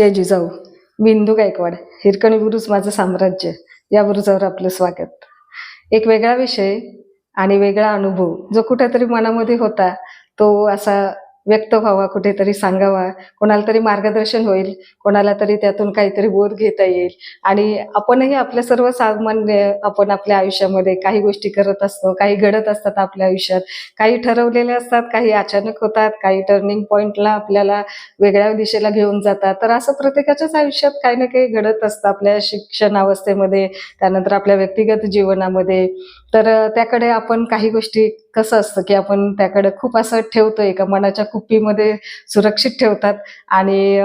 जय जिजाऊ बिंदू गायकवाड हिरकणी बुरुज माझं साम्राज्य या बुरुजावर आपलं स्वागत. एक वेगळा विषय आणि वेगळा अनुभव जो कुठेतरी मनामध्ये होता तो असा व्यक्त व्हावा कुठेतरी सांगावा. कोणाला तरी मार्गदर्शन होईल कोणाला तरी त्यातून काहीतरी बोध घेता येईल. आणि आपणही आपल्या सर्व सामान्य आपण आपल्या आयुष्यामध्ये काही गोष्टी करत असतो काही घडत असतात आपल्या आयुष्यात. काही ठरवलेले असतात काही अचानक होतात काही टर्निंग पॉईंटला आपल्याला वेगळ्या दिशेला घेऊन जातात. तर असं प्रत्येकाच्याच आयुष्यात काही ना काही घडत असतं आपल्या शिक्षण अवस्थेमध्ये त्यानंतर आपल्या व्यक्तिगत जीवनामध्ये. तर त्याकडे आपण काही गोष्टी कसं असतं की आपण त्याकडे खूप असं ठेवतो एका मनाच्या कुप्पीमध्ये सुरक्षित ठेवतात आणि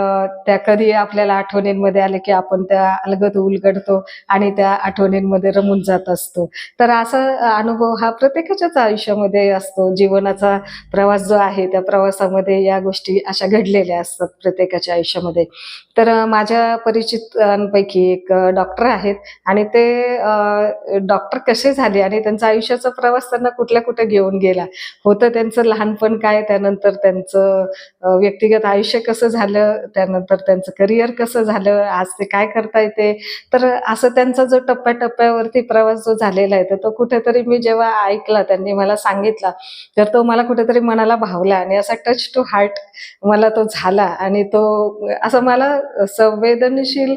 त्या कधी आपल्याला आठवणींमध्ये आले की आपण त्या अलगद उलगडतो आणि त्या आठवणींमध्ये रमून जात असतो. तर असा अनुभव हा प्रत्येकाच्याच आयुष्यामध्ये असतो. जीवनाचा प्रवास जो आहे त्या प्रवासामध्ये या गोष्टी अशा घडलेल्या असतात प्रत्येकाच्या आयुष्यामध्ये. तर माझ्या परिचितांपैकी एक डॉक्टर आहेत आणि ते डॉक्टर कसे झाले आणि आणि त्यांचा आयुष्याचा प्रवास त्यांना कुठल्या कुठे घेऊन गेला. होतं त्यांचं लहानपण काय त्यानंतर त्यांचं व्यक्तिगत आयुष्य कसं झालं त्यानंतर त्यांचं करिअर कसं झालं आज ते काय करता येते. तर असं त्यांचा जो टप्प्याटप्प्यावरती प्रवास जो झालेला आहे तर तो कुठेतरी मी जेव्हा ऐकला त्यांनी मला सांगितला तर तो मला कुठेतरी मनाला भावला आणि असा टच टू हार्ट मला तो झाला आणि तो असं मला संवेदनशील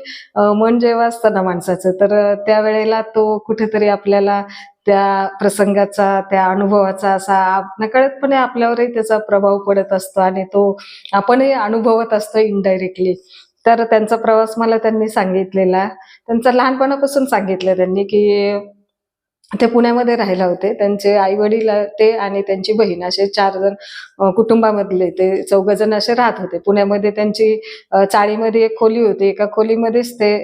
मन जेव्हा असतं ना माणसाचं तर त्यावेळेला तो कुठेतरी आपल्याला त्या प्रसंगाचा त्या अनुभवाचा असा नकळतपणे आपल्यावरही त्याचा प्रभाव पडत असतो आणि तो आपणही अनुभवत असतो इनडायरेक्टली तर त्यांचा प्रवास मला त्यांनी सांगितलेला. त्यांचा लहानपणापासून सांगितलं त्यांनी की ते पुण्यामध्ये राहायला होते. त्यांचे आई वडील ते आणि त्यांची बहीण असे चार जण कुटुंबामधले ते चौघ जण असे राहत होते. पुण्यामध्ये त्यांची चाळीमध्ये एक खोली होती. एका खोलीमध्येच ते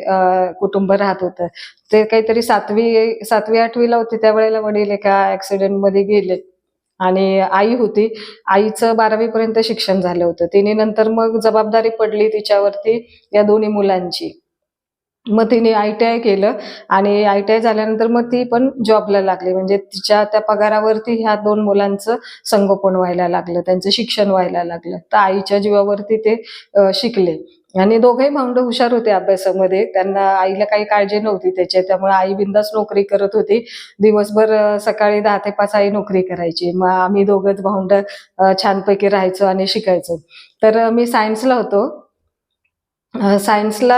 कुटुंब राहत होतं. ते काहीतरी सातवी सातवी आठवीला होते. त्यावेळेला वडील एका ऍक्सिडेंटमध्ये गेले. आणि आई होती. आईचं बारावीपर्यंत शिक्षण झालं होतं. तिने नंतर मग जबाबदारी पडली तिच्यावरती या दोन्ही मुलांची. मग तिने आय टी आय केलं आणि आय टी आय झाल्यानंतर मग ती पण जॉबला लागली. म्हणजे तिच्या त्या पगारावरती ह्या दोन मुलांचं संगोपन व्हायला लागलं त्यांचं शिक्षण व्हायला लागलं. तर आईच्या जीवावरती ते शिकले. आणि दोघेही भाऊंड हुशार होते अभ्यासामध्ये. त्यांना आईला काही काळजी नव्हती त्याची. त्यामुळे आई बिंदास नोकरी करत होती. दिवसभर सकाळी दहा ते पाच आई नोकरी करायची. मग आम्ही दोघंच भाऊंड छानपैकी राहायचो आणि शिकायचो. तर मी सायन्सला होतो. सायन्सला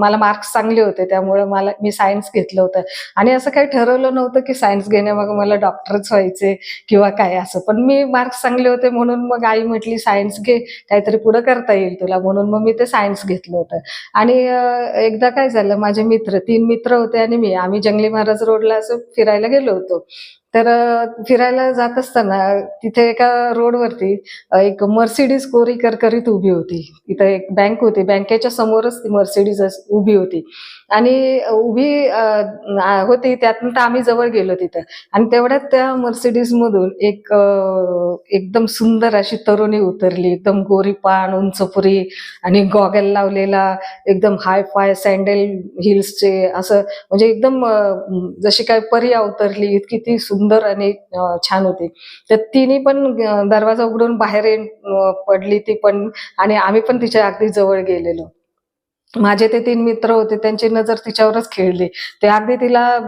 मला मार्क्स चांगले होते त्यामुळे मला मी सायन्स घेतलं होतं. आणि असं काही ठरवलं नव्हतं की सायन्स घेण्यामागं मला डॉक्टरच व्हायचे किंवा काय असं. पण मी मार्क्स चांगले होते म्हणून मग आई म्हटली सायन्स घे काहीतरी पुढं करता येईल तुला. म्हणून मग मी ते सायन्स घेतलं होतं. आणि एकदा काय झालं माझे मित्र तीन मित्र होते आणि मी. आम्ही जंगली महाराज रोडला असं फिरायला गेलो होतो. तर फिरायला जात असताना तिथे एका रोडवरती एक मर्सिडीज कोरी करकरीत उभी होती. तिथं एक बँक होती. बँकेच्या समोरच ती मर्सिडीज उभी होती. आणि उभी होती त्यातनं आम्ही जवळ गेलो तिथं. आणि तेवढ्यात त्या मर्सिडीज मधून एक एकदम सुंदर अशी तरुणी उतरली. एकदम गोरी पान उंचपुरी आणि गॉगल लावलेला एकदम हाय फाय सँडल हिल्सचे असं म्हणजे एकदम जशी काय परी अवतरली इतकी ती सुंदर आणि छान होती. तर तिने पण दरवाजा उघडून बाहेर पडली ती पण आणि आम्ही पण तिच्या अगदी जवळ गेलेलो. माझे ते तीन मित्र होते त्यांची नजर तिच्यावरच खेळली. ते अगदी तिला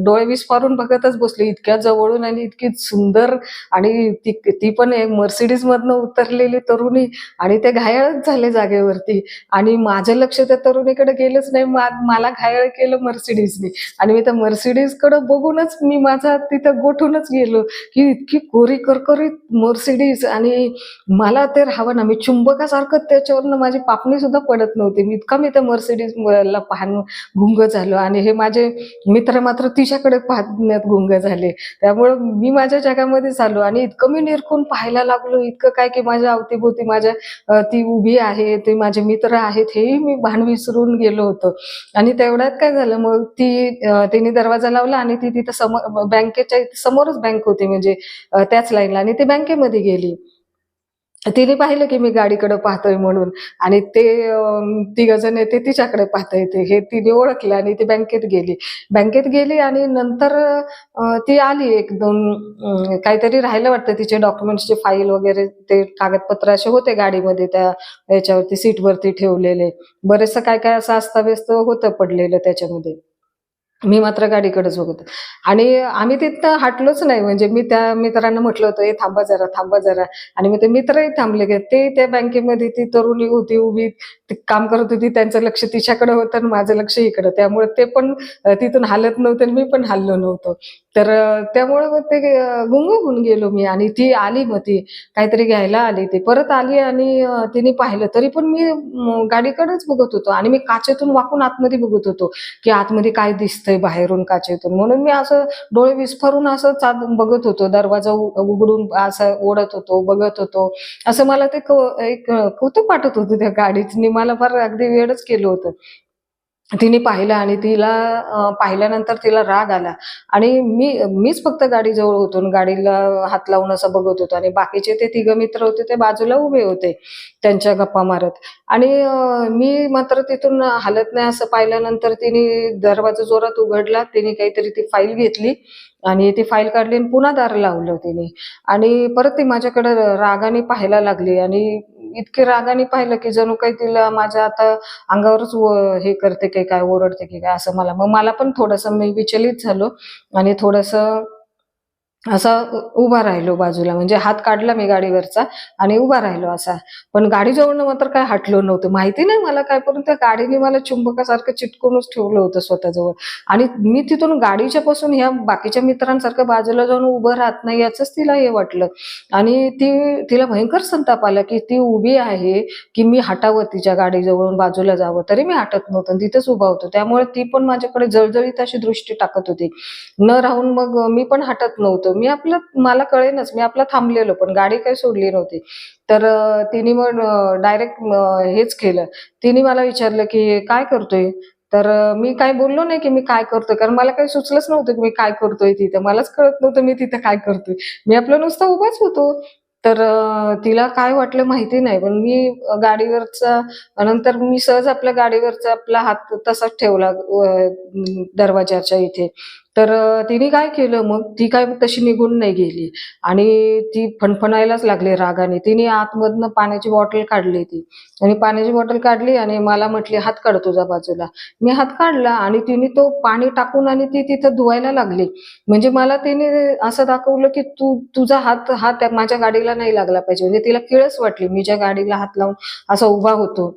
डोळे विस्फारून बघतच बसले. इतक्या जवळून आणि इतकी सुंदर आणि ती ती पण एक मर्सिडीज मधनं उतरलेली तरुणी आणि ते घायाळच झाले जागेवरती. आणि माझं लक्ष त्या तरुणीकडे गेलंच नाही. मा- मला घायाळ केलं मर्सिडीजने. आणि मी त्या मर्सिडीजकडे बघूनच मी माझा तिथं गोठूनच गेलो की इतकी कोरी करकरीत मर्सिडीज आणि मला ते राहावं ना. मी चुंबकासारखं त्याच्यावरनं माझी पापणी सुद्धा पडत नव्हती. मी इतका मी त्या मर्सिडीज ला पाहून गुंग झालो आणि हे माझे मित्र मात्र तिच्याकडे पाहण्यात गुंग झाले. त्यामुळं मी माझ्या जगामध्ये झालो आणि इतकं मी निरखून पाहायला लागलो. इतकं काय की माझ्या अवतीभोवती माझ्या ती उभी आहे ते माझे मित्र आहेत हेही मी भान विसरून गेलो होतो. आणि तेवढ्यात काय झालं मग ती तिने दरवाजा लावला आणि ती तिथं समोर बँकेच्या समोरच बँक होती. म्हणजे त्याच लाईनला आणि ती बँकेमध्ये गेली. तिने पाहिलं की मी गाडीकडे पाहतोय म्हणून. आणि ते तिघ जण येते तिच्याकडे पाहता येते. हे तिने ओळखलं आणि ती बँकेत गेली. बँकेत गेली आणि नंतर ती आली एक दोन काहीतरी राहिलं वाटतं. तिचे डॉक्युमेंट्सचे फाईल वगैरे ते कागदपत्र असे होते गाडीमध्ये त्या याच्यावरती सीटवरती ठेवलेले. बरेचसं काय काय असं अस्ताव्यस्त होतं पडलेलं त्याच्यामध्ये. मी मात्र गाडीकडेच बघत आणि आम्ही तिथं हटलोच नाही. म्हणजे मी त्या मित्रांना म्हटलं होतं हे थांबा जरा थांबा जरा. आणि मग ते मित्रही थांबले गे ते त्या बँकेमध्ये ती तरुणी होती उभी ती काम करत होती. त्यांचं लक्ष तिच्याकडे होतं आणि माझं लक्ष इकडं. त्यामुळे ते पण तिथून हालत नव्हते आणि मी पण हाललो नव्हतो. तर त्यामुळे मग ते गुंग होऊन गेलो मी आणि ती आली मग ती. काहीतरी घ्यायला आली ती. परत आली आणि तिने पाहिलं. तरी पण मी गाडीकडेच बघत होतो. आणि मी काचेतून वाकून आतमध्ये बघत होतो की आतमध्ये काय दिसतंय. बाहेरून काचेतून म्हणून मी असं डोळे विस्फरून असं चाद बघत होतो दरवाजा उघडून असं ओढत होतो बघत होतो. असं मला ते एक कौतुक वाटत होतं त्या गाडीत मला फार अगदी वेळच केलं होतं. तिने पाहिलं आणि तिला पाहिल्यानंतर तिला राग आला. आणि मी मीच फक्त गाडी जवळ होतो आणि गाडीला हात लावून असं बघत होतो. आणि बाकीचे ते तिघ मित्र होते ते बाजूला उभे होते त्यांच्या गप्पा मारत. आणि मी मात्र तिथून हलत नाही असं पाहिल्यानंतर तिने दरवाजा जोरात उघडला. तिने काहीतरी ती फाईल घेतली आणि ती फाईल काढली आणि पुन्हा दार लावलं तिने. आणि परत ती माझ्याकडे रागाने पाहायला लागली. आणि इतके रागाने पाहिलं की जणू काही तिला माझ्या आता अंगावरच हे करते की काय ओरडते की काय असं मला. मग मला पण थोडंसं मी विचलित झालो आणि थोडंसं असा उभा राहिलो बाजूला. म्हणजे हात काढला मी गाडीवरचा आणि उभा राहिलो असा. पण गाडीजवळनं मात्र काय हटलो नव्हतं. माहिती नाही मला काय पण त्या गाडीने मला चुंबकासारखं चिटकूनच ठेवलं होतं स्वतःजवळ. आणि मी तिथून गाडीच्या पासून ह्या बाकीच्या मित्रांसारखं बाजूला जाऊन उभं राहत नाही याच तिला हे वाटलं. आणि ती तिला भयंकर संताप आला की ती उभी आहे की मी हटावं तिच्या गाडीजवळून बाजूला जावं. तरी मी हटत नव्हतं तिथंच उभा होतो. त्यामुळे ती पण माझ्याकडे जळजळीत अशी दृष्टी टाकत होती. न राहून मग मी पण हटत नव्हतो. मी आपलं मला कळेनच मी आपलं थांबलेलो पण गाडी काही सोडली नव्हती. तर तिने मग डायरेक्ट हेच केलं. तिने मला विचारलं की काय करतोय? तर मी काय बोललो नाही की मी काय करतोय कारण मला काही सुचलंच नव्हतं की मी काय करतोय तिथं. मलाच कळत नव्हतं मी तिथं काय करतोय. मी आपलं नुसतं उभाच होतो. तर तिला काय वाटलं माहिती नाही पण मी गाडीवरचा नंतर मी सहज आपल्या गाडीवरचा आपला हात तसाच ठेवला दरवाजाच्या इथे. तर तिने काय केलं मग? ती काय तशी निघून नाही गेली. आणि ती फणफणायलाच लागली रागाने. तिने आतमधनं पाण्याची बॉटल काढली ती. आणि पाण्याची बॉटल काढली आणि मला म्हटली हात काढ तुझ्या बाजूला. मी हात काढला आणि तिने तो पाणी टाकून आणि ती तिथं धुवायला लागली. म्हणजे मला तिने असं दाखवलं की तू तुझा हात हा त्या माझ्या गाडीला नाही लागला पाहिजे. म्हणजे तिला किळस वाटली. मी ज्या गाडीला हात लावून असा उभा होतो.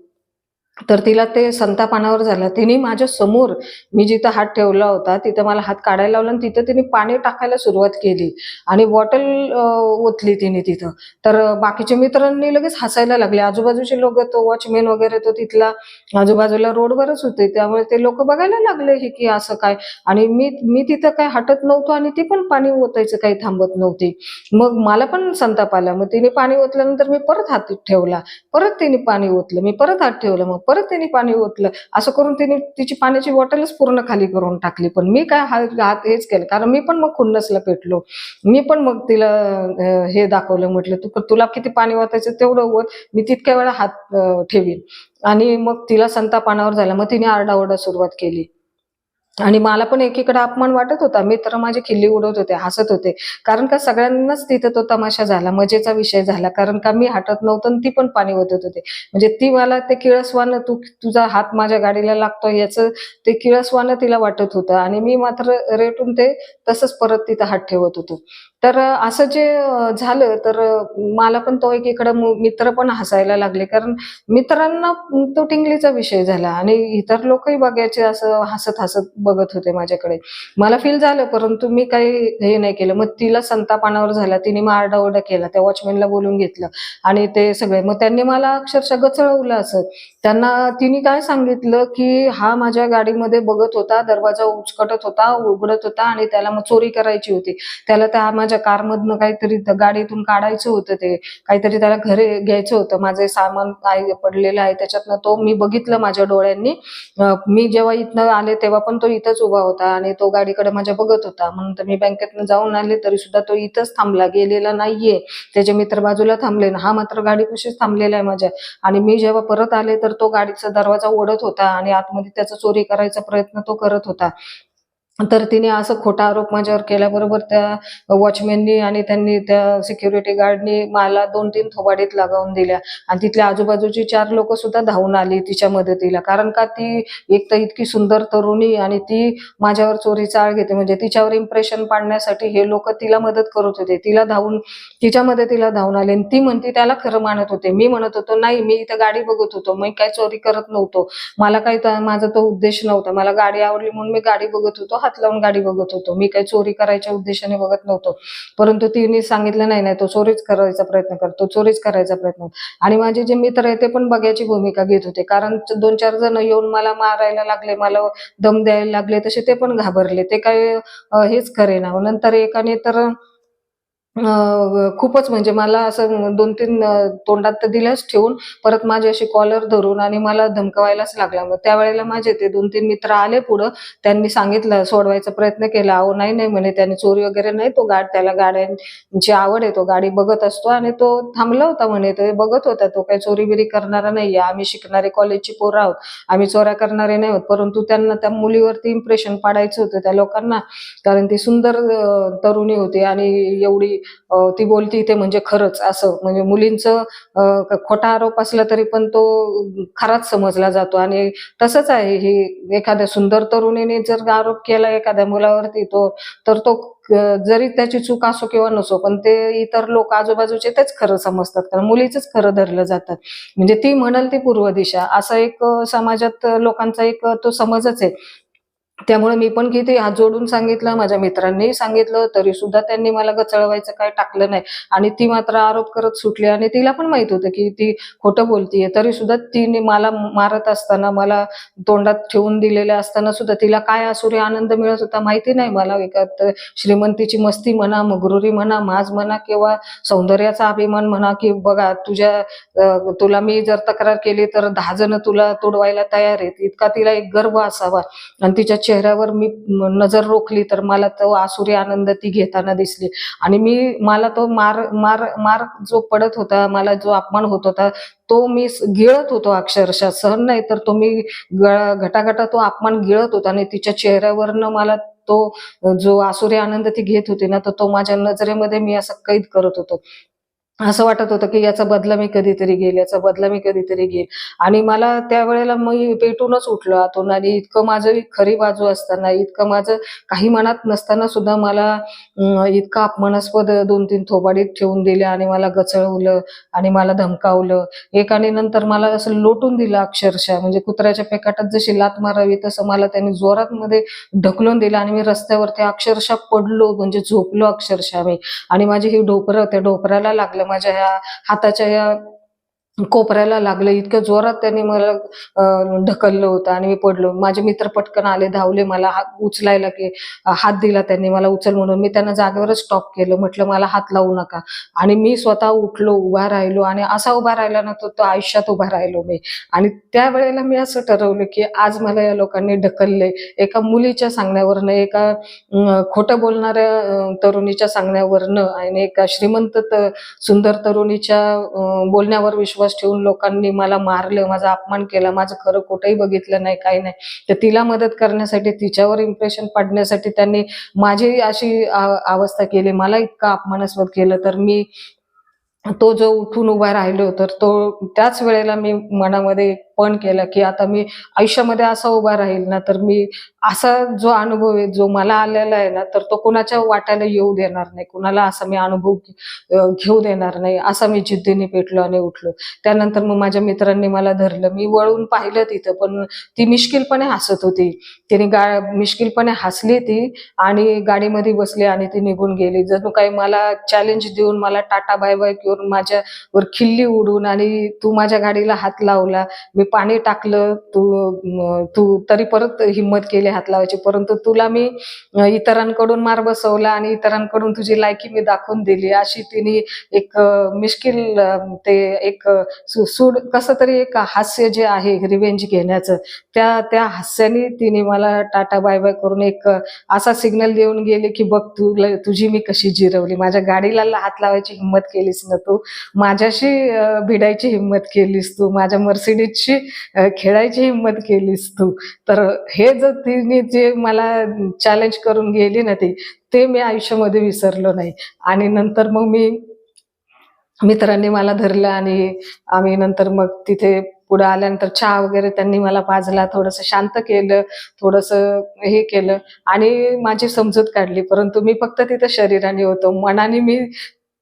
तर तिला ते संतापानावर झालं. तिने माझ्यासमोर मी जिथं हात ठेवला होता तिथं मला हात काढायला लावला आणि तिथं तिने पाणी टाकायला सुरुवात केली. आणि बॉटल ओतली तिने तिथं. तर बाकीच्या मित्रांनी लगेच हसायला लागले. आजूबाजूचे लोक तो वॉचमॅन वगैरे तो तिथला आजूबाजूला रोडवरच होते. त्यामुळे ते लोक बघायला लागले हे की असं काय. आणि मी मी तिथं काय हटत नव्हतो आणि ती पण पाणी ओतायचं काही थांबत नव्हती. मग मला पण संताप आला. मग तिने पाणी ओतल्यानंतर मी परत हात ठेवला. परत तिने पाणी ओतलं. मी परत हात ठेवलं. मग परत त्यांनी पाणी ओतलं. असं करून तिने तिची पाण्याची बॉटलच पूर्ण खाली करून टाकली. पण मी काय हात हात हेच केलं. कारण मी पण मग खुन्नसला पेटलो. मी पण मग तिला हे दाखवलं. म्हटलं तू तुला किती पाणी ओतायचं तेवढं ओत. मी तितक्या वेळा हात ठेवीन. आणि मग तिला संतापानावर झाला. मग तिने आरडाओरडा सुरुवात केली. आणि मला पण एकीकडे अपमान वाटत होता. मी तर माझे खिल्ली उडवत होते हसत होते. कारण का सगळ्यांनाच तिथं तो तमाशा झाला मजेचा विषय झाला. कारण का मी हटत नव्हतं आणि ती पण पाणी ओतत होते. म्हणजे ती मला ते किळसवानं तू तुझा हात माझ्या गाडीला लागतो याचं ते किळसवानं तिला वाटत होतं. आणि मी मात्र रेटून ते तसंच परत तिथं हात ठेवत होतो. तर असं जे झालं तर मला पण तो एकीकडं मित्र पण हसायला लागले. कारण मित्रांना तो टिंगलीचा विषय झाला आणि इतर लोकही बघायचे असं हसत हसत बघत होते माझ्याकडे. मला फील झालं परंतु मी काही हे नाही केलं. मग तिला संतापानावर झाला. तिने मग आरडाओरडा केला. त्या वॉचमॅनला बोलून घेतलं. आणि ते सगळे. मग त्यांनी मला अक्षरशः गचळवलं असं. त्यांना तिने काय सांगितलं की हा माझ्या गाडीमध्ये बघत होता. दरवाजा उचकटत होता उघडत होता आणि त्याला मग चोरी करायची होती. त्याला त्या माझ्या कारमधनं काहीतरी गाडीतून काढायचं होतं ते. काहीतरी त्याला घरी घ्यायचं होतं. माझे सामान काय पडलेलं आहे. त्याच्यातनं तो मी बघितलं माझ्या डोळ्यांनी. मी जेव्हा इथनं आले तेव्हा पण तो इथंच उभा होता आणि तो गाडीकडे माझ्या बघत होता. म्हणून मी बँकेतनं जाऊन आले तरी सुद्धा तो इथंच थांबला गेलेला नाहीये. त्याचे मित्र बाजूला थांबले हा मात्र गाडी कशीच थांबलेला आहे माझ्या. आणि मी जेव्हा परत आले तर तो गाडीचा दरवाजा ओढत होता आणि आतमध्ये त्याचा चोरी करायचा प्रयत्न तो करत होता. तर तिने असं खोटा आरोप माझ्यावर केल्याबरोबर त्या वॉचमॅननी आणि त्यांनी त्या सिक्युरिटी गार्डनी मला दोन तीन थोबाडीत लगावून दिल्या. आणि तिथल्या आजूबाजूची चार लोक सुद्धा धावून आली तिच्या मदतीला. कारण का ती एक तर इतकी सुंदर तरुणी आणि ती माझ्यावर चोरीचा आळ घेते. म्हणजे तिच्यावर इम्प्रेशन पाडण्यासाठी हे लोक तिला मदत करत होते. तिला धावून तिच्या मदतीला धावून आले आणि ती म्हणते त्याला खरं मानत होते. मी म्हणत होतो नाही मी इथं गाडी बघत होतो. मी काय चोरी करत नव्हतो. मला काही माझा तो उद्देश नव्हता. मला गाडी आवडली म्हणून मी गाडी बघत होतो. हात लावून गाडी बघत होतो. मी काही चोरी करायच्या उद्देशाने बघत नव्हतो. परंतु तिने सांगितलं नाही नाही तो चोरीच करायचा प्रयत्न करतो चोरीच करायचा प्रयत्न आणि माझे जे मित्र आहे ते पण बघायची भूमिका घेत होते. कारण दोन चार जण येऊन मला मारायला लागले मला दम द्यायला लागले तसे ते पण घाबरले. ते काय हेच करेना नंतर एकाने तर खूपच म्हणजे मला असं दोन तीन तोंडात तर दिलंच ठेवून परत माझी अशी कॉलर धरून आणि मला धमकवायलाच लागला. मग त्यावेळेला माझे ते दोन तीन मित्र आले पुढं. त्यांनी सांगितलं सोडवायचा प्रयत्न केला. अहो नाही नाही म्हणे त्याने चोरी वगैरे नाही तो गाड त्याला गाड्यांची आवड आहे तो गाडी बघत असतो आणि तो थांबला होता म्हणे तो बघत होता तो काही चोरी बिरी करणारा नाहीये आम्ही शिकणारे कॉलेजची पोरं आहोत. आम्ही चोऱ्या करणारे नाही आहोत परंतु त्यांना त्या मुलीवरती इम्प्रेशन पाडायचं होतं त्या लोकांना. कारण ती सुंदर तरुणी होती आणि एवढी ती बोलती ते म्हणजे खरंच असं. म्हणजे मुलींचं खोटा आरोप असला तरी पण तो खराच समजला जातो. आणि तसंच आहे ही एखाद्या सुंदर तरुणीने जर आरोप केला एखाद्या मुलावरती तो तर तो जरी त्याची चूक असो किंवा नसो पण ते इतर लोक आजूबाजूचे तेच खरं समजतात. कारण मुलीच खरं धरलं जातात. म्हणजे ती म्हणाल ती पूर्व दिशा. असा एक समाजात लोकांचा एक तो समजच आहे. त्यामुळे मी पण किती हात जोडून सांगितलं माझ्या मित्रांनीही सांगितलं तरी सुद्धा त्यांनी मला गचळवायचं काय टाकलं नाही. आणि ती मात्र आरोप करत सुटली आणि तिला पण माहीत होतं की ती खोटं बोलतीये. तरी सुद्धा तिने मला मारत असताना मला तोंडात ठेवून दिलेले असताना सुद्धा तिला काय असुरे आनंद मिळत होता माहिती नाही मला. एकात श्रीमंतीची मस्ती म्हणा मगरुरी म्हणा माज म्हणा किंवा सौंदर्याचा अभिमान म्हणा की बघा तुझ्या तुला मी जर तक्रार केली तर दहा जण तुला तोडवायला तयार आहेत. इतका तिला एक गर्व असावा. आणि तिच्या चेहऱ्यावर मी नजर रोखली तर मला तो आसुरी आनंद ती घेताना दिसली. आणि मी मला तो मार मार मार जो पडत होता मला जो अपमान होत होता तो मी गिळत होतो अक्षरशः. सहन नाही तर तो मी ग- घटाघटा तो अपमान गिळत होता आणि तिच्या चेहऱ्यावरनं मला तो जो आसुरी आनंद ती घेत होती ना तर तो माझ्या नजरेमध्ये मी असं कैद करत होतो. असं वाटत होतं की याचा बदला मी कधीतरी घेईल याचा बदला मी कधीतरी घेईल. आणि मला त्यावेळेला मी पेटूनच उठलो आतून आणि इतकं माझं खरी बाजू असताना इतकं माझं काही मनात नसताना सुद्धा मला इतकं अपमानास्पद दोन तीन थोबाडीत ठेवून दिल्या आणि मला गचळवलं आणि मला धमकावलं. एकाने नंतर मला असं लोटून दिलं अक्षरशः. म्हणजे कुत्र्याच्या पेकाटात जशी लात मारावी तसं मला त्यांनी जोरात मध्ये ढकलून दिलं आणि मी रस्त्यावरती अक्षरशः पडलो म्हणजे झोपलो अक्षरशः मी. आणि माझी ही ढोपरं त्या ढोपऱ्याला लागलं माझ्या ह्या हाताच्या ह्या कोपऱ्याला लागलं इतक्या जोरात त्यांनी मला ढकललं होतं आणि मी पडलो. माझे मित्र पटकन आले धावले मला हात उचलायला की हात दिला त्यांनी मला उचल म्हणून. मी त्यांना जागेवरच स्टॉप केलं म्हटलं मला हात लावू नका. आणि मी स्वतः उठलो उभा राहिलो आणि असा उभा राहिला ना तो तो आयुष्यात उभा राहिलो मी. आणि त्यावेळेला मी असं ठरवलं की आज मला या लोकांनी ढकलले. एका मुलीच्या सांगण्यावरनं एका खोटं बोलणाऱ्या तरुणीच्या सांगण्यावरनं आणि एका श्रीमंत सुंदर तरुणीच्या बोलण्यावर विश्वास ठेवून लोकांनी मला मारलं माझा अपमान केला माझं खरं कुठेही बघितलं नाही काही नाही. तर तिला मदत करण्यासाठी तिच्यावर इम्प्रेशन पाडण्यासाठी त्यांनी माझी अशी अवस्था केली. मला इतका अपमानास्पद केलं. तर मी तो जो उठून उभा राहिलो तर तो त्याच वेळेला मी मनामध्ये एक पण केला की आता मी आयुष्यामध्ये असा उभा राहील ना तर मी असा जो अनुभव आहे जो मला आलेला आहे ना तर तो कुणाच्या वाट्याला येऊ देणार नाही. कुणाला असा मी अनुभव घेऊ देणार नाही. असा मी जिद्दीने पेटलो आणि उठलो. त्यानंतर मग माझ्या मित्रांनी मला धरलं. मी वळून पाहिलं तिथं पण ती मिश्किलपणे हसत होती. तिने गा मिश्किलपणे हसली ती आणि गाडीमध्ये बसली आणि ती निघून गेली. जणू काही मला चॅलेंज देऊन मला टाटा बाय बाय करून माझ्यावर खिल्ली उडून आणि तू माझ्या गाडीला हात लावला मी पाणी टाकलं तू तू तरी परत हिंमत केली हात लावायची. परंतु तुला मी इतरांकडून मार बसवला आणि इतरांकडून तुझी लायकी मी दाखवून दिली. अशी तिने एक मिश्किल ते एक सु- सूड कसं तरी एक हास्य जे आहे रिवेंज घेण्याचं त्या त्या हास्याने तिने मला टाटा बाय बाय करून एक असा सिग्नल देऊन गेले की बघ तुला तुझी मी कशी जिरवली. माझ्या गाडीला हात लावायची हिंमत केलीस ना तू? माझ्याशी भिडायची हिंमत केलीस तू? माझ्या मर्सिडीजची अ, खेळायची हिंमत केलीस तू. तर हे जर तिने जे मला चॅलेंज करून गेली ना ती ते मी आयुष्यामध्ये विसरलो नाही. आणि नंतर मग मी मित्रांनी मला धरलं आणि आम्ही नंतर मग तिथे पुढे आल्यानंतर चहा वगैरे त्यांनी मला पाजला थोडंसं शांत केलं थोडंसं हे केलं. आणि माझी समजूत काढली. परंतु मी फक्त तिथं शरीराने होतो. मनाने मी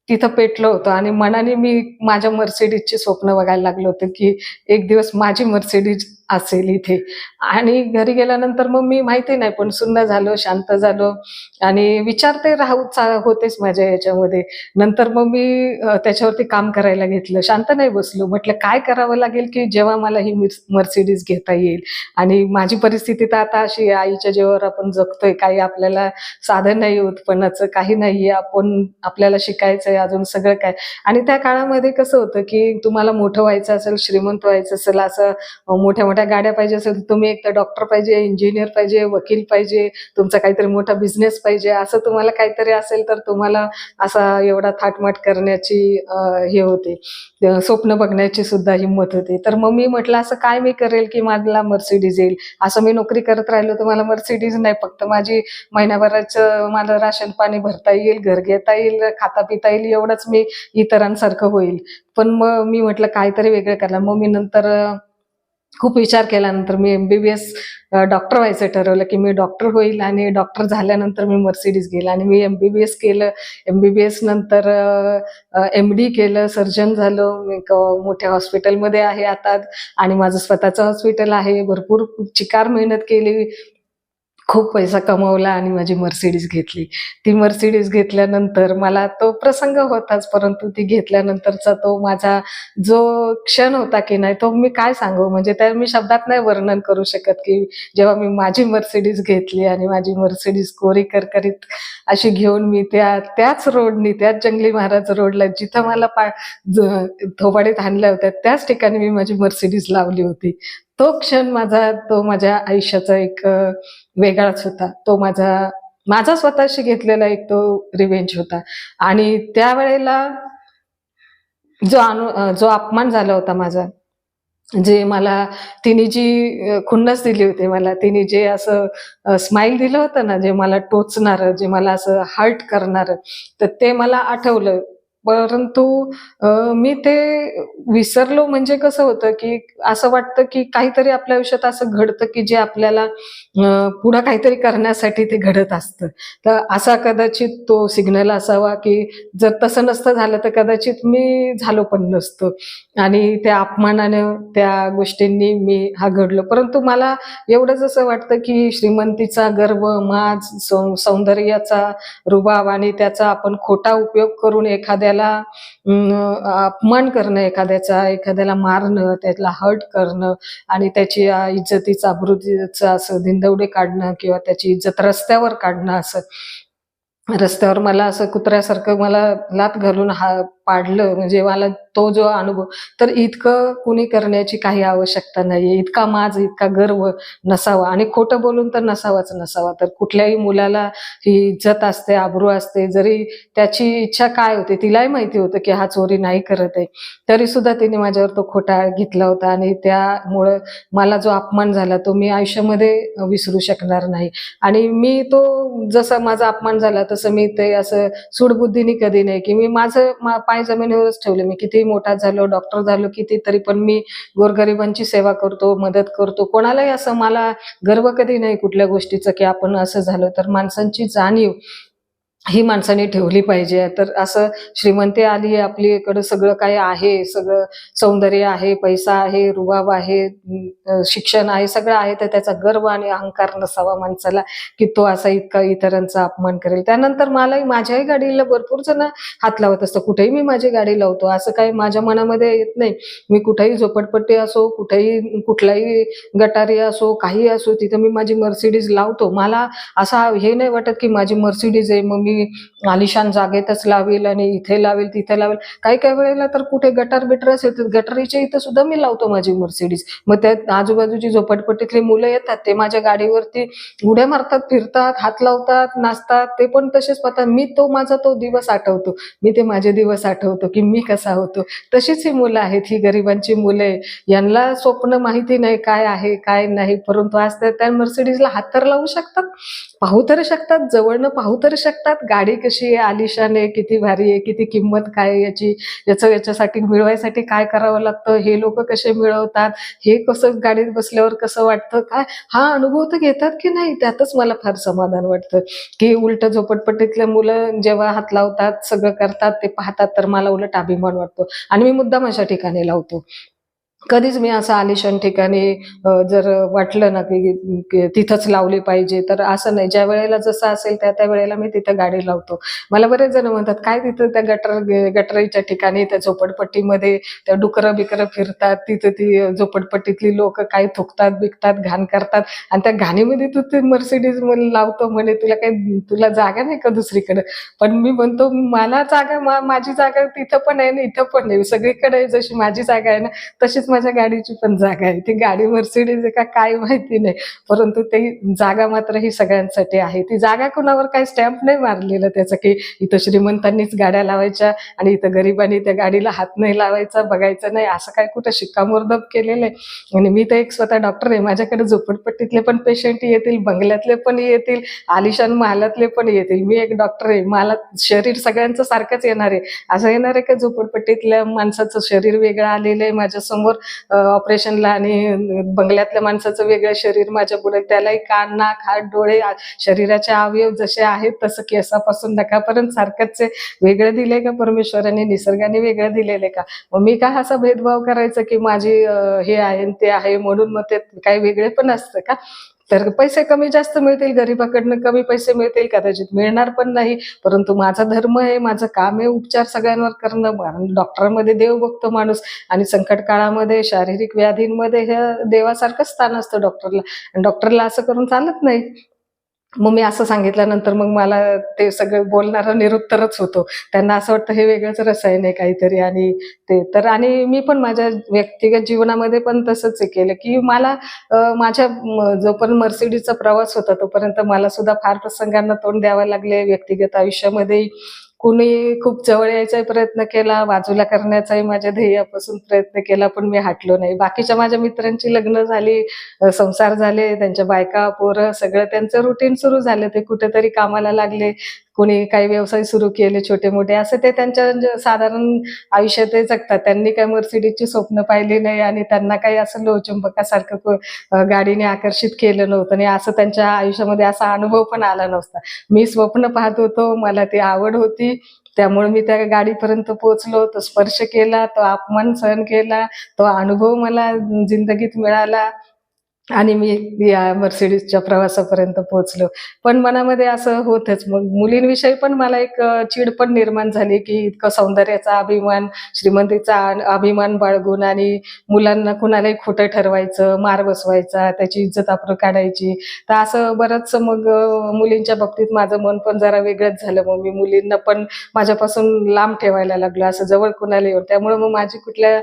तिथं पेटलो होतो आणि मनाने मी माझ्या मर्सिडीजची स्वप्न बघायला लागलो होतं की एक दिवस माझी मर्सिडीज असेल इथे. आणि घरी गेल्यानंतर मग मी माहिती नाही पण सुन्न झालो शांत झालो. आणि विचार ते राहू चा- होतेच माझ्या याच्यामध्ये. नंतर मग मी त्याच्यावरती काम करायला घेतलं. शांत नाही बसलो. म्हटलं काय करावं लागेल की जेव्हा मला ही मर्सिडीज घेता येईल? आणि माझी परिस्थिती तर आता अशी आहे, आईच्या जेव्हावर आपण जगतोय. काही आपल्याला साधन नाही उत्पन्नाचं काही नाहीये. आपण आपल्याला शिकायचंय अजून सगळं काय. आणि त्या काळामध्ये कसं होतं की तुम्हाला मोठं व्हायचं असेल श्रीमंत व्हायचं असेल असं मोठ्या मोठ्या गाड्या पाहिजे असेल तर तुम्ही एक तर डॉक्टर पाहिजे इंजिनियर पाहिजे वकील पाहिजे तुमचा काहीतरी मोठा बिझनेस पाहिजे असं तुम्हाला काहीतरी असेल तर तुम्हाला असा एवढा थाटमाट करण्याची हे होते. स्वप्न बघण्याची सुद्धा हिंमत होती. तर मग मी म्हटलं असं काय मी करेल की मला मर्सिडीज येईल? असं मी नोकरी करत राहिलो तर मला मर्सिडीज नाही फक्त माझी महिन्याभराचं मला राशन पाणी भरता येईल घर घेता येईल खाता पिता येईल एवढंच मी इतरांसारखं होईल. पण मग मी म्हटलं काहीतरी वेगळं करणार मग मी नंतर खूप विचार केल्यानंतर मी M B B S doctor व्हायचं ठरवलं की मी डॉक्टर होईल आणि डॉक्टर झाल्यानंतर मी मर्सिडीज गेलं आणि मी एम बी बी एस केलं. एम बी बी नंतर एम डी केलं. सर्जन झालो. मी एक मोठ्या हॉस्पिटलमध्ये आहे आता. आणि माझं स्वतःचं हॉस्पिटल आहे. भरपूर चिकार मेहनत केली. खूप पैसा कमवला आणि माझी मर्सिडीज घेतली. ती मर्सिडीज घेतल्यानंतर मला तो प्रसंग होताच परंतु ती घेतल्यानंतरचा तो माझा जो क्षण होता की नाही तो मी काय सांगू? म्हणजे त्या मी शब्दात नाही वर्णन करू शकत की जेव्हा मी माझी मर्सिडीज घेतली आणि माझी मर्सिडीज कोरी करकरीत अशी घेऊन मी त्या त्याच रोडनी त्याच जंगली महाराज रोडला जिथं मला पा ज- थोबाडीत होत्या त्याच ठिकाणी मी माझी मर्सिडीज लावली होती. तो क्षण माझा तो माझ्या आयुष्याचा एक वेगळाच होता. तो माझा माझा स्वतःशी घेतलेला एक तो रिवेंज होता. आणि त्यावेळेला जो अनु जो अपमान झाला होता माझा जे मला तिने जी खुन्नस दिली होती मला तिने जे असं स्माइल दिलं होतं ना जे मला टोचणार जे मला असं हर्ट करणार तर ते मला आठवलं. परंतु मी ते विसरलो म्हणजे कसं होतं की असं वाटतं की काहीतरी आपल्या आयुष्यात असं घडतं की जे आपल्याला पुढं काहीतरी करण्यासाठी ते घडत असतं. तर असा कदाचित तो सिग्नल असावा की जर तसं नसतं झालं तर कदाचित मी झालो पण नसतो. आणि त्या अपमानानं त्या गोष्टींनी मी हा घडलो. परंतु मला एवढंच असं वाटतं की श्रीमंतीचा गर्व माज सौ- सौंदर्याचा रुबाब आणि त्याचा आपण खोटा उपयोग करून एखाद्या एखाद्याला अपमान करणं एखाद्याचा एखाद्याला मारणं त्याला हर्ट करणं आणि त्याची इज्जतीचा अब्रुतीचा असं धिंदवडे काढणं किंवा त्याची इज्जत रस्त्यावर काढणं असं. रस्त्यावर मला असं कुत्र्यासारखं मला लात घालून हा पाडलं म्हणजे मला तो जो अनुभव तर इतकं कुणी करण्याची काही आवश्यकता नाहीये. इतका माज इतका गर्व नसावा. आणि खोटं बोलून तर नसावाच नसावा. तर कुठल्याही मुलाला ही इज्जत असते आबरू असते जरी त्याची इच्छा काय होते तिलाही माहिती होतं की हा चोरी नाही करत आहे. तरी सुद्धा तिने माझ्यावर तो खोटा घेतला होता आणि त्यामुळं मला जो अपमान झाला तो मी आयुष्यामध्ये विसरू शकणार नाही. आणि मी तो जसा माझा अपमान झाला तर तसं मी ते असं सूडबुद्धीने कधी नाही की मी माझं मा- पाय जमिनीवरच ठेवले. मी किती मोठा झालो डॉक्टर झालो किती तरी पण मी गोरगरिबांची सेवा करतो मदत करतो. कोणालाही असं मला गर्व कधी नाही कुठल्या गोष्टीचं की आपण असं झालं तर माणसांची जाणीव ही माणसाने ठेवली पाहिजे. तर असं श्रीमंती आली आहे आपल्याकडं सगळं काही आहे सगळं सौंदर्य आहे पैसा आहे रुबाब आहे शिक्षण आहे सगळं आहे तर त्याचा गर्व आणि अहंकार नसावा माणसाला की तो असा इतका इतरांचा अपमान करेल. त्यानंतर मलाही माझ्याही गाडीला भरपूर जण हात लावत असतं कुठेही मी माझी गाडी लावतो. असं काही माझ्या मनामध्ये येत नाही. मी कुठेही झोपडपट्टी असो कुठेही कुठलाही गटारी असो काही असो तिथं मी माझी मर्सिडीज लावतो. मला असा हे नाही वाटत की माझी मर्सिडीज आहे. मग मी आलिशान जागेतच लावेल आणि इथे लावेल तिथे लावेल. काही काही वेळेला तर कुठे गटार बिटर असेल तर गटारीच्या इथं सुद्धा मी लावतो माझी मर्सिडीज मग त्या आजूबाजूची झोपटपट्टीतली मुलं येतात ते माझ्या गाडीवरती उड्या मारतात फिरतात हात लावतात नाचतात. ते पण तसेच पाहतात. मी तो माझा तो दिवस आठवतो. मी ते माझे दिवस आठवतो की मी कसा होतो. तशीच ही मुलं आहेत. ही गरिबांची मुलं आहे यांना स्वप्न माहिती नाही काय आहे काय नाही. परंतु आज त्या मर्सिडीजला हात तर लावू शकतात पाहू तर शकतात जवळनं पाहू तर शकतात. गाडी कशी आहे आलिशान आहे किती भारी आहे किती किंमत काय याची याचं याच्यासाठी मिळवायसाठी काय करावं लागतं हे लोक कसे मिळवतात हे कसं गाडीत बसल्यावर कसं वाटतं काय? हा अनुभव तर घेतात की नाही त्यातच मला फार समाधान वाटतं. की उलट झोपटपट्टीतल्या मुलं जेव्हा हात लावतात सगळं करतात ते पाहतात तर मला उलट अभिमान वाटतो. आणि मी मुद्दाम अशा ठिकाणी लावतो. कधीच मी असं आलिशान ठिकाणी जर वाटलं ना की तिथंच लावली पाहिजे तर असं नाही. ज्या वेळेला जसं असेल त्या त्या वेळेला मी तिथं गाडी लावतो. मला बरेच जण म्हणतात काय तिथं त्या गटर गटरीच्या ठिकाणी त्या झोपडपट्टीमध्ये त्या डुकरं बिकरं फिरतात? तिथं ती झोपडपट्टीतली लोक काही थुकतात बिकतात घाण करतात? आणि त्या घाणीमध्ये तू ते मर्सिडीज लावतो म्हणे तुला काही तुला जागा नाही का दुसरीकडे? पण मी म्हणतो मला जागा माझी जागा तिथं पण आहे ना इथं पण आहे. सगळीकडे जशी माझी जागा आहे ना तशीच माझ्या गाडीची पण जागा आहे. ती गाडी मर्सिडीज आहे का काय माहिती नाही. परंतु ती जागा मात्र ही सगळ्यांसाठी आहे. ती जागा कुणावर काही स्टॅम्प नाही मारलेलं त्याचं की इथं श्रीमंतांनीच गाड्या लावायच्या आणि इथं गरिबांनी त्या गाडीला हात नाही लावायचा बघायचं नाही. असं काय कुठं शिक्कामोर्दब केलेलं आहे? आणि मी तर एक स्वतः डॉक्टर आहे. माझ्याकडे झोपडपट्टीतले पण पेशंट येतील बंगल्यातले पण येतील आलिशान महालातले पण येतील. मी एक डॉक्टर आहे. मला शरीर सगळ्यांचं सारखंच येणार आहे. असं येणार आहे का झोपडपट्टीतल्या माणसाचं शरीर वेगळं आलेलं आहे? माझ्यासमोर ऑपरेशनला आणि बंगल्यातल्या माणसाचं वेगळं शरीर माझ्या पुढे त्यालाही कान नाक हात डोळे शरीराचे अवयव जसे आहेत तसं केसापासून नकापर्यंत सारखंच आहे वेगळं दिलंय का परमेश्वराने? निसर्गाने वेगळं दिलेले का? मग मी का असा भेदभाव करायचा की माझी हे आहे ते आहे म्हणून मग ते काही वेगळे पण असतं का? तर पैसे कमी जास्त मिळतील गरीबाकडनं कमी पैसे मिळतील कदाचित मिळणार पण नाही. परंतु माझा धर्म आहे माझं काम आहे उपचार सगळ्यांवर करणं कारण डॉक्टरमध्ये देव बघतो माणूस आणि संकट काळामध्ये शारीरिक व्याधींमध्ये हे देवासारखं स्थान असतं डॉक्टरला. आणि डॉक्टरला असं करून चालत नाही. मग मी असं सांगितल्यानंतर मग मला ते सगळं बोलणारं निरुत्तरच होतो. त्यांना असं वाटतं हे वेगळंच रसायन आहे काहीतरी आणि ते. तर आणि मी पण माझ्या व्यक्तिगत जीवनामध्ये पण तसंच हे केलं की मला माझ्या जोपर्यंत मर्सिडीजचा प्रवास होता तोपर्यंत मला सुद्धा फार प्रसंगांना तोंड द्यावं लागले. व्यक्तिगत आयुष्यामध्येही कुणी खूप जवळ यायचा प्रयत्न केला बाजूला करण्याचाही माझ्या ध्येयापासून प्रयत्न केला पण मी हटलो नाही. बाकीच्या माझ्या मित्रांची लग्न झाली संसार झाले त्यांच्या बायका पोरं सगळं त्यांचं रुटीन सुरू झालं. ते कुठेतरी कामाला लागले. कोणी काही व्यवसाय सुरू केले छोटे मोठे असं ते त्यांच्या म्हणजे साधारण आयुष्यात ते जगतात. त्यांनी काही मर्सिडीजची स्वप्न पाहिली नाही आणि त्यांना काही असं लोहचुंबकासारखं गाडीने आकर्षित केलं नव्हतं आणि असं त्यांच्या आयुष्यामध्ये असा अनुभव पण आला नव्हता. मी स्वप्न पाहत होतो मला ती आवड होती. त्यामुळे मी त्या गाडीपर्यंत पोहोचलो तो स्पर्श केला तो अपमान सहन केला तो अनुभव मला जिंदगीत मिळाला. आणि मी या मर्सिडीजच्या प्रवासापर्यंत पोहोचलो. पण मनामध्ये असं होतच. मग मुलींविषयी पण मला एक चीड पण निर्माण झाली की इतकं सौंदर्याचा अभिमान श्रीमंतीचा अभिमान बाळगून आणि मुलांना कुणालाही खोटं ठरवायचं मार बसवायचा त्याची इज्जत आपण काढायची. तर असं बरंच मग मुलींच्या बाबतीत माझं मन पण जरा वेगळंच झालं. मग मी मुलींना पण माझ्यापासून लांब ठेवायला लागलो. असं जवळ कुणाला येऊन त्यामुळे मग माझी कुठल्या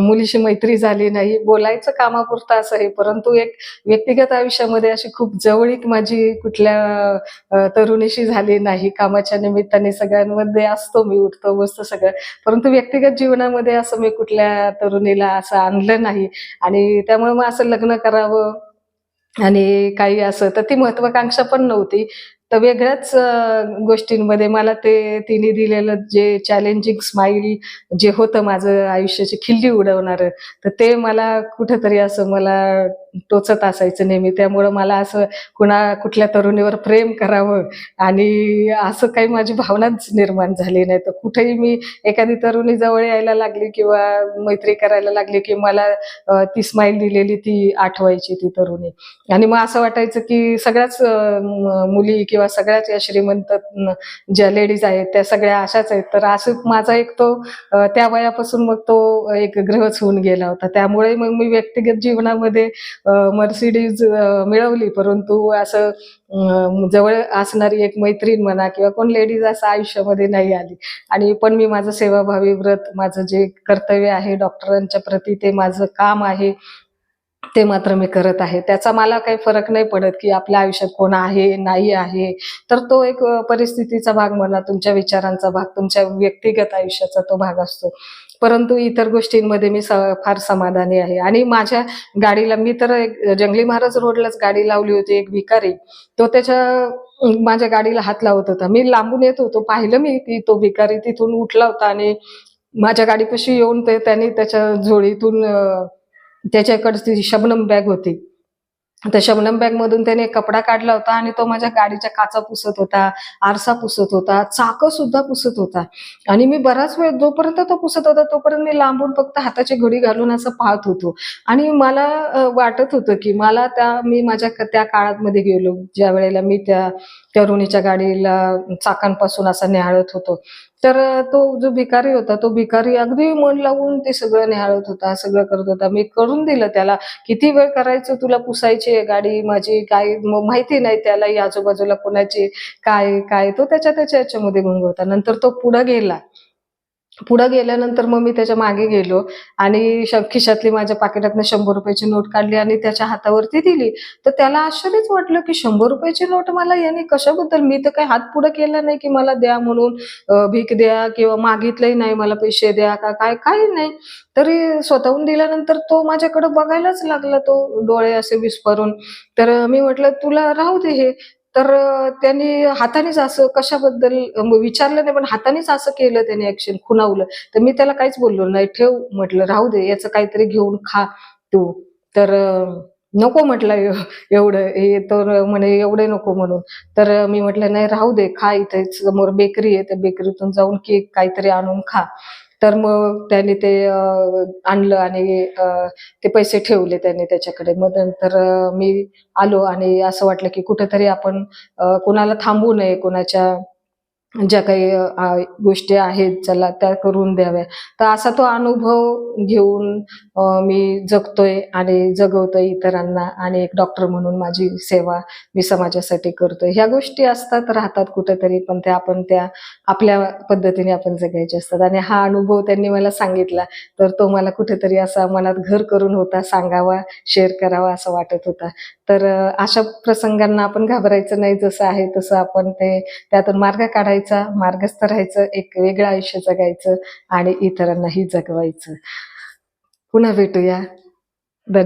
मुलीशी मैत्री झाली नाही. बोलायचं कामापुरतं असं आहे. परंतु एक व्यक्तिगत आयुष्यामध्ये अशी खूप जवळीक माझी कुठल्या तरुणीशी झाली नाही. कामाच्या निमित्ताने सगळ्यांमध्ये असतो मी उठतो बसतो सगळं. परंतु व्यक्तिगत जीवनामध्ये असं मी कुठल्या तरुणीला असं आणलं नाही. आणि त्यामुळे मग असं लग्न करावं आणि काही असं तर ती महत्वाकांक्षा पण नव्हती. तर वेगळ्याच गोष्टींमध्ये मला ते तिने दिलेलं जे चॅलेंजिंग स्माईल जे होतं माझं आयुष्याची खिल्ली उडवणारं तर ते मला कुठंतरी असं मला टोचत असायचं नेहमी. त्यामुळं मला असं कुणा कुठल्या तरुणीवर प्रेम करावं आणि असं काही माझी भावनाच निर्माण झाली नाही. तर कुठेही मी एखादी तरुणी जवळ यायला लागली किंवा मैत्री करायला लागली की मला ती स्माईल दिलेली ती आठवायची ती तरुणी. आणि मग असं वाटायचं की सगळ्याच मुली किंवा सगळ्याच या श्रीमंत ज्या लेडीज आहेत त्या सगळ्या अशाच आहेत. तर असं माझा एक तो त्या वयापासून मग तो एक ग्रहच होऊन गेला होता. त्यामुळे मग मी व्यक्तिगत जीवनामध्ये मर्सिडीज मिळवली. परंतु असं जवळ असणारी एक मैत्रीण म्हणा किंवा कोण लेडीज असं आयुष्यामध्ये नाही आली. आणि पण मी माझं सेवाभावी व्रत माझं जे कर्तव्य आहे डॉक्टरांच्या प्रती ते माझं काम आहे ते मात्र मी करत आहे. त्याचा मला काही फरक नाही पडत की आपल्या आयुष्यात कोण आहे नाही आहे. तर तो एक परिस्थितीचा भाग म्हणा तुमच्या विचारांचा भाग तुमच्या व्यक्तिगत आयुष्याचा तो भाग असतो. परंतु इतर गोष्टींमध्ये मी स- फार समाधानी आहे. आणि माझ्या गाडीला मी तर एक जंगली महाराज रोडलाच गाडी लावली होती एक भिकारी. तो त्याच्या माझ्या गाडीला हात लावत होता. मी लांबून येत होतो पाहिलं मी की तो भिकारी तिथून उठला होता आणि माझ्या गाडीपाशी येऊन ते त्यांनी त्याच्या झोळीतून त्याच्याकडची शबनम बॅग होती. त्या शबनम बॅग मधून त्याने कपडा काढला होता आणि तो माझ्या गाडीच्या काचा पुसत होता आरसा पुसत होता चाक सुद्धा पुसत होता. आणि मी बराच वेळ जोपर्यंत तो पुसत होता तोपर्यंत मी लांबून फक्त हाताची घडी घालून असं पाहत होतो. आणि मला वाटत होतं की मला त्या मी माझ्या त्या काळात मध्ये गेलो ज्या वेळेला मी त्या तरुणीच्या गाडीला चाकांपासून असा निहाळत होतो. तर तो जो भिकारी होता तो भिकारी अगदी मन लावून ते सगळं निहाळत होता सगळं करत होता. मी करून दिलं त्याला किती वेळ करायचं तुला पुसायची आहे गाडी माझी काय माहिती नाही त्याला आजूबाजूला कोणाची काय काय तो त्याच्या त्याच्या याच्यामध्ये गुंग होता. नंतर तो पुढे गेला. पुढं गेल्यानंतर मग मी त्याच्यामागे गेलो आणि खिशातली माझ्या पाकिटातनं शंभर रुपयाची नोट काढली आणि त्याच्या हातावरती दिली. तर त्याला आश्चर्यच वाटलं की शंभर रुपयाची नोट मला याने कशाबद्दल? मी तर काही हात पुढे केला नाही की मला द्या म्हणून भीक द्या किंवा मागितलंही नाही मला पैसे द्या का काय काही नाही. तरी स्वतःहून दिल्यानंतर तो माझ्याकडे बघायलाच लागला तो डोळे असे विस्फारून. तर मी म्हटलं तुला राहू दे हे. तर त्यांनी हातानेच असं कशाबद्दल विचारलं नाही पण हातानेच असं केलं त्याने ऍक्शन खुणावलं. तर मी त्याला काहीच बोललो नाही. ठेव म्हटलं राहू दे याचं काहीतरी घेऊन खा तू. तर नको म्हटलं एवढं. हे तर म्हणे एवढे नको म्हणून. तर मी म्हटलं नाही राहू दे खा इथे समोर बेकरी आहे त्या बेकरीतून जाऊन केक काहीतरी आणून खा. तर मग त्याने ते आणलं आणि ते पैसे ठेवले त्याने त्याच्याकडे. मग नंतर मी आलो आणि असं वाटलं की कुठेतरी आपण कोणाला थांबू नये कोणाच्या ज्या काही गोष्टी आहेत चला त्या करून द्याव्या. तर असा तो अनुभव घेऊन मी जगतोय आणि जगवतोय इतरांना आणि एक डॉक्टर म्हणून माझी सेवा मी समाजासाठी करतोय. ह्या गोष्टी असतात राहतात कुठेतरी पण त्या आपण त्या आपल्या पद्धतीने आपण जगायचे असतात. आणि हा अनुभव त्यांनी मला सांगितला तर तो मला कुठेतरी असा मनात घर करून होता सांगावा शेअर करावा असं वाटत होता. तर अशा प्रसंगांना आपण घाबरायचं नाही जसं आहे तसं आपण ते त्यातून मार्ग काढायचा मार्गस्थ राहायचं एक वेगळं आयुष्य जगायचं आणि इतरांनाही जगवायचं. पुन्हा भेटूया.